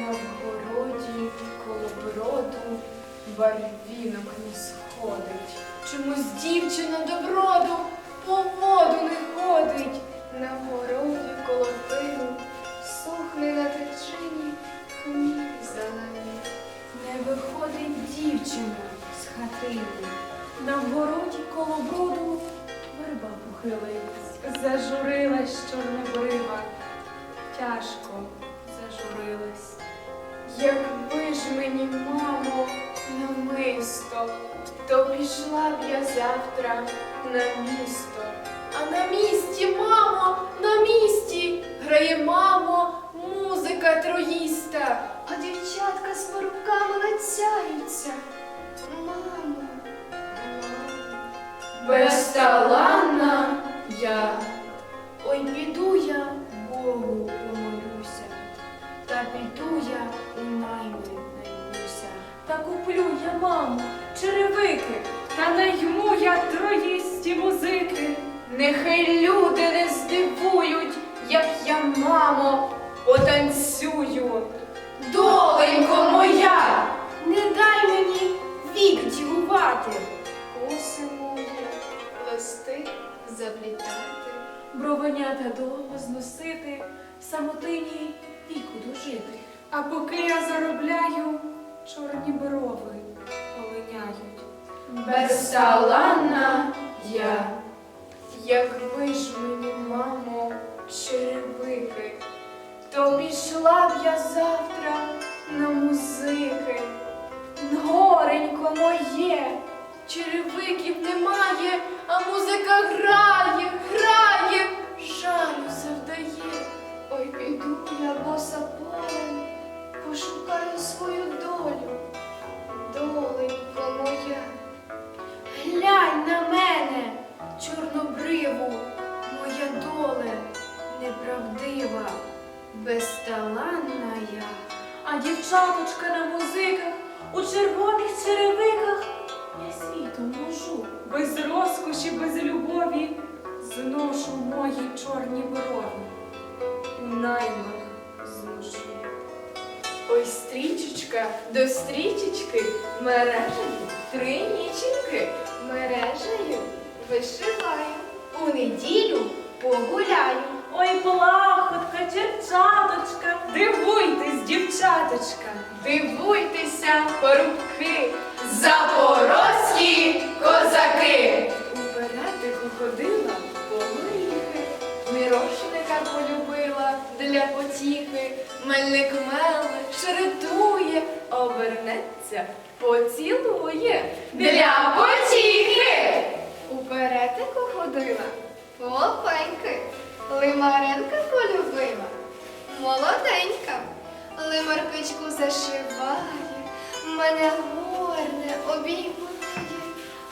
На вгороді коло броду барвінок не сходить. Чомусь дівчина доброду по воду не ходить. На городі коло пину сухне на течині хміль зелений. Не виходить дівчина з хатини. На вгороді коло броду верба похилилась. Зажурилась чорнобрива. Тяжко зажурилась. Якби ж мені, мамо, намисто, то пішла б я завтра на місто. А на місті, мамо, на місті грає, мамо, музика троїста, а дівчатка з руками лицяються. Мамо, безталанна куплю я, мамо, черевики, та найму я троїсті музики. Нехай люди не здивують, як я, мамо, потанцюю. Доленько моя, не дай мені вік дівувати. Коси мої, листи заплітати. Бровенята довго зносити, самотині віку дожити. А поки я заробляю, чорні брови полиняють. Безталанна я, якби ж мені, мамо, черевики, то пішла б я завтра на музики. Горенько моє, черевиків немає, а музика грає, грає, жалю завдає. Ой, піду я боса неправдива, безталанна я. А дівчаточка на музиках у червоних черевиках я світом можу. Без розкоші, без любові зношу мої чорні брові. Наймах зношу. Ой, стрічечка до стрічечки, мережею три ніченьки, мережею вишиваю, у неділю погуляю. Ой, плахотка, черчаточка, Дивуйтесь, дівчаточка! Дивуйтеся, порубки, запорозькі козаки. У ходила по горіхи, мірошника полюбила для потіхи. Мельник меле, шеретує, обернеться, поцілує для потіхи. У ходила полопеньки, лимаренка полюбила. Молоденька, лимаркичку зашиває, мене горне обіймає.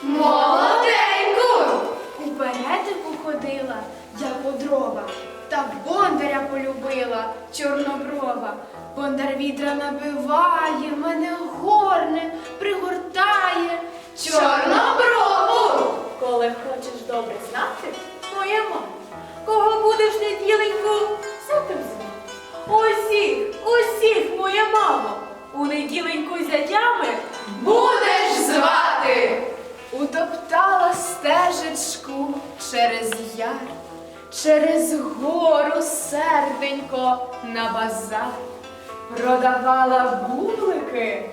Молоденьку! У перетику ходила, я по дрова, та бондаря полюбила, чорноброва. Бондар вітра набиває, мене горне, пригортає. Чорноброву! коли хочеш добре знати, моя мама, кого будеш неділеньку, зятем звати. Усіх, усіх, моя мама, у неділеньку зятями будеш звати. Утоптала стежечку через яр, через гору серденько на базар, продавала бублики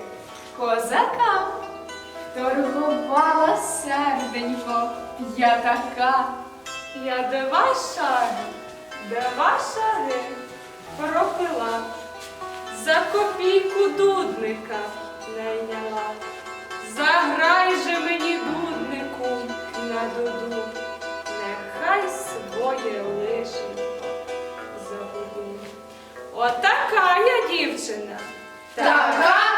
козакам, торгувала серденько, я така. Я два шаги, два шаги пропила, за копійку дудника найняла. Заграй же мені дуднику на дуду, нехай своє лишенько забуду. Отака я дівчина. Така.